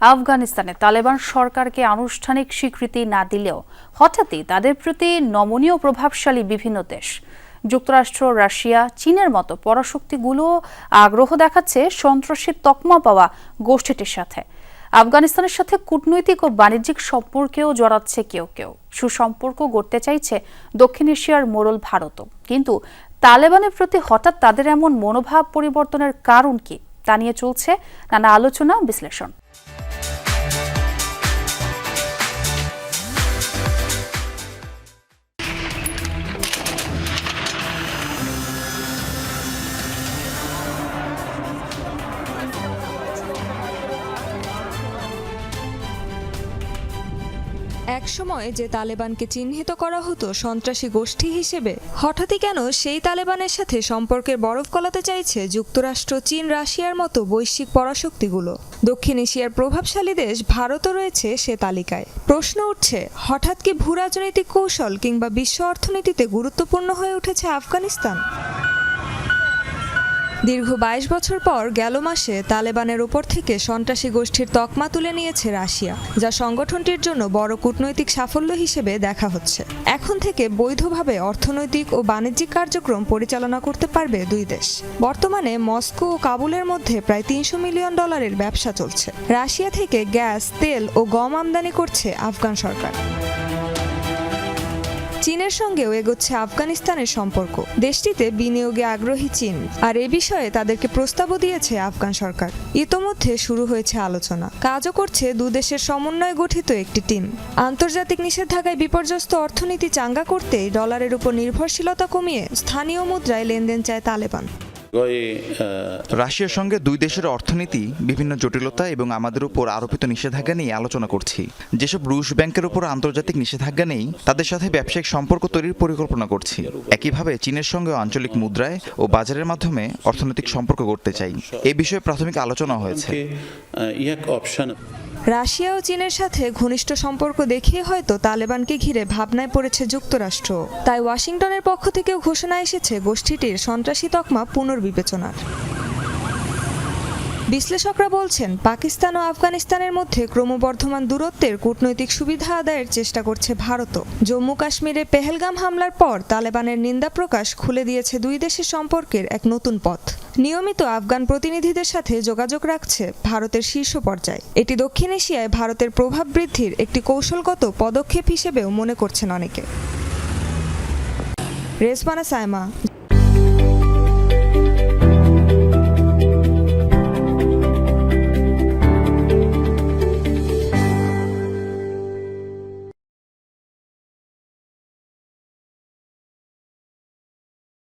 আফগানিস্তানে তালেবান সরকারকে আনুষ্ঠানিক স্বীকৃতি না দিলেও হঠাৎই তাদের প্রতি নমনীয় প্রভাবশালী বিভিন্ন দেশ। যুক্তরাষ্ট্র, রাশিয়া, চীনের মতো পরাশক্তিগুলো আগ্রহ দেখাচ্ছে সন্ত্রাসীর তকমা পাওয়া গোষ্ঠীটির সাথে। আফগানিস্তানের সাথে কূটনৈতিক ও বাণিজ্যিক সম্পর্কেও জড়াচ্ছে কেউ কেউ। সুসম্পর্ক গড়তে চাইছে দক্ষিণ এশিয়ার মোড়ল ভারতও। কিন্তু তালেবানের প্রতি হঠাৎ তাদের এমন মনোভাব পরিবর্তনের কারণ কি তা নিয়ে চলছে নানা আলোচনা বিশ্লেষণ। একসময় যে তালেবানকে চিহ্নিত করা হতো সন্ত্রাসী গোষ্ঠী হিসেবে, হঠাৎই কেন সেই তালেবানের সাথে সম্পর্কের বরফ গলাতে চাইছে যুক্তরাষ্ট্র, চীন, রাশিয়ার মতো বৈশ্বিক পরাশক্তিগুলো। দক্ষিণ এশিয়ার প্রভাবশালী দেশ ভারতও রয়েছে সে তালিকায়। প্রশ্ন উঠছে, হঠাৎ কি ভূ রাজনৈতিক কৌশল কিংবা বিশ্ব অর্থনীতিতে গুরুত্বপূর্ণ হয়ে উঠেছে আফগানিস্তান? দীর্ঘ বাইশ বছর পর গেল মাসে তালেবানের উপর থেকে সন্ত্রাসী গোষ্ঠীর তকমা তুলে নিয়েছে রাশিয়া, যা সংগঠনটির জন্য বড় কূটনৈতিক সাফল্য হিসেবে দেখা হচ্ছে। এখন থেকে বৈধভাবে অর্থনৈতিক ও বাণিজ্যিক কার্যক্রম পরিচালনা করতে পারবে দুই দেশ। বর্তমানে মস্কো ও কাবুলের মধ্যে প্রায় তিনশো মিলিয়ন ডলারের ব্যবসা চলছে। রাশিয়া থেকে গ্যাস, তেল ও গম আমদানি করছে আফগান সরকার। চীনের সঙ্গেও এগোচ্ছে আফগানিস্তানের সম্পর্ক। দেশটিতে বিনিয়োগে আগ্রহী চীন। আর এ বিষয়ে তাদেরকে প্রস্তাবও দিয়েছে আফগান সরকার। ইতোমধ্যে শুরু হয়েছে আলোচনা। কাজও করছে দুদেশের সমন্বয়ে গঠিত একটি টিম। আন্তর্জাতিক নিষেধাজ্ঞায় বিপর্যস্ত অর্থনীতি চাঙ্গা করতে ডলারের উপর নির্ভরশীলতা কমিয়ে স্থানীয় মুদ্রায় লেনদেন চায় তালেবান। রাশিয়ার সঙ্গে দুই দেশের অর্থনীতি বিভিন্ন জটিলতা এবং আমাদের উপর আরোপিত নিষেধাজ্ঞা নিয়ে আলোচনা করছি। যেসব রুশ ব্যাংকের উপর আন্তর্জাতিক নিষেধাজ্ঞা নেই তাদের সাথে ব্যবসায়িক সম্পর্ক তৈরির পরিকল্পনা করছি। একইভাবে চীনের সঙ্গে আঞ্চলিক মুদ্রায় ও বাজারের মাধ্যমে অর্থনৈতিক সম্পর্ক করতে চাই। এ বিষয়ে প্রাথমিক আলোচনা হয়েছে। অপশন রাশিয়া ও চীনের সাথে ঘনিষ্ঠ সম্পর্ক দেখিয়ে হয়তো তালেবানকে ঘিরে ভাবনায় পড়েছে যুক্তরাষ্ট্র। তাই ওয়াশিংটনের পক্ষ থেকেও ঘোষণা এসেছে গোষ্ঠীটির সন্ত্রাসী তকমা পুনর্বিবেচনার। বিশ্লেষকরা বলছেন, পাকিস্তান ও আফগানিস্তানের মধ্যে ক্রমবর্ধমান দূরত্বের কূটনৈতিক সুবিধা আদায়ের চেষ্টা করছে ভারতও। জম্মু কাশ্মীরে পেহেলগাম হামলার পর তালেবানের নিন্দা প্রকাশ খুলে দিয়েছে দুই দেশের সম্পর্কের এক নতুন পথ। নিয়মিত আফগান প্রতিনিধিদের সাথে যোগাযোগ রাখছে ভারতের শীর্ষ পর্যায়ে। এটি দক্ষিণ এশিয়ায় ভারতের প্রভাব বৃদ্ধির একটি কৌশলগত পদক্ষেপ হিসেবেও মনে করছেন অনেকে। রেসমানা সায়মা